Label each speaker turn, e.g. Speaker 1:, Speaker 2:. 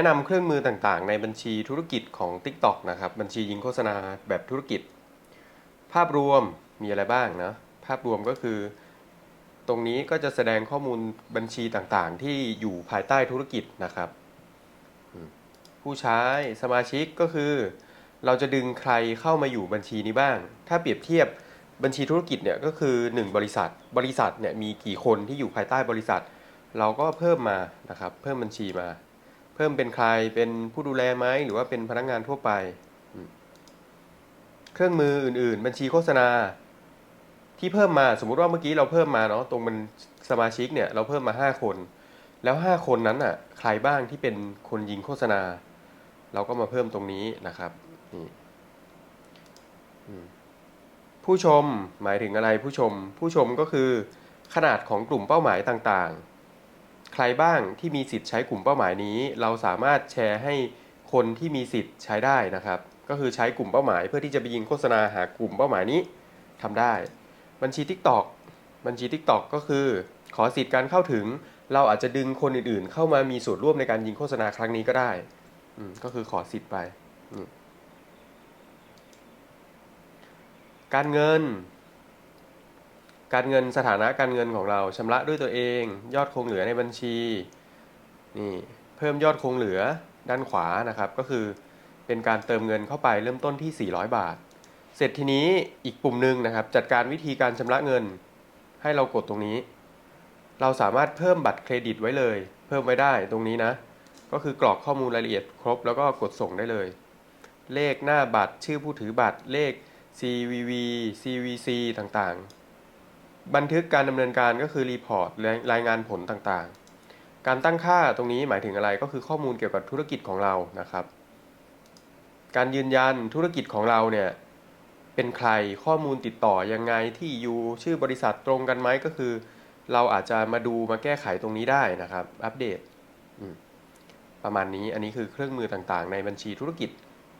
Speaker 1: แนะนำเครื่องมือต่างๆ ในบัญชีธุรกิจของ TikTok นะครับ บัญชียิงโฆษณาแบบธุรกิจ ภาพรวมมีอะไรบ้างนะภาพรวมก็คือ ตรงนี้ก็จะแสดงข้อมูลบัญชีต่างๆ ที่อยู่ภายใต้ธุรกิจนะครับ ผู้ใช้สมาชิกก็คือ เราจะดึงใครเข้ามาอยู่บัญชีนี้บ้าง ถ้าเปรียบเทียบบัญชีธุรกิจเนี่ยก็คือ 1 บริษัท บริษัทเนี่ยมีกี่คนที่อยู่ภายใต้บริษัท เราก็เพิ่มมานะครับเพิ่มบัญชีมา พิ่มเป็นใครเป็นผู้ดูแลไหมหรือว่าเป็นพนักงานทั่วไป เครื่องมืออื่น ๆ บัญชีโฆษณา ที่เพิ่มมาสมมุติว่าเมื่อกี้เราเพิ่มมาเนาะตรงมันสมาชิกเนี่ยเราเพิ่มมา 5 คน แล้ว 5 คนนั้นอะใครบ้างที่เป็นคนยิงโฆษณา เราก็มาเพิ่มตรงนี้นะครับนี่ผู้ชมหมายถึงอะไรผู้ชม ผู้ชมก็คือขนาดของกลุ่มเป้าหมายต่างๆ รบ้างที่มีสิทธิ์ใช้กลุ่มเป้าหมายนี้ เราสามารถแชร์ให้คนที่มีสิทธิ์ใช้ได้นะครับ ก็คือใช้กลุ่มเป้าหมายเพื่อที่จะไปยิงโฆษณาหากลุ่มเป้าหมายนี้ทำได้ บัญชี TikTok บัญชี TikTok ก็คือ ขอสิทธิ์การเข้าถึง เราอาจจะดึงคนอื่นๆ เข้ามามีส่วนร่วมในการยิงโฆษณาครั้งนี้ก็ได้อก็คือขอสิทธิ์ไป การเงิน การเงินสถานะการเงินของเราชำระด้วยตัวเอง ยอดคงเหลือในบัญชีนี่เพิ่มยอดคงเหลือด้านขวานะครับ ก็คือเป็นการเติมเงินเข้าไปเริ่มต้นที่ 400 บาท เสร็จทีนี้อีกปุ่มหนึ่งนะครับ จัดการวิธีการชำระเงิน ให้เรากดตรงนี้ เราสามารถเพิ่มบัตรเครดิตไว้เลย เพิ่มไว้ได้ตรงนี้นะ ก็คือกรอกข้อมูลรายละเอียดครบแล้วก็กดส่งได้เลย เลขหน้าบัตรชื่อผู้ถือบัตรเลข CVV CVC ต่างๆ บันทึกการดำเนินการก็คือรีพอร์ตรายงานผลต่างๆ การตั้งค่าตรงนี้หมายถึงอะไรก็คือข้อมูลเกี่ยวกับธุรกิจของเรานะครับ การยืนยันธุรกิจของเราเนี่ยเป็นใครข้อมูลติดต่อยังไงที่อยู่ชื่อบริษัทตรงกันไหมก็คือ เราอาจจะมาดูมาแก้ไขตรงนี้ได้นะครับ อัปเดตประมาณนี้อันนี้คือเครื่องมือต่างๆ ในบัญชีธุรกิจ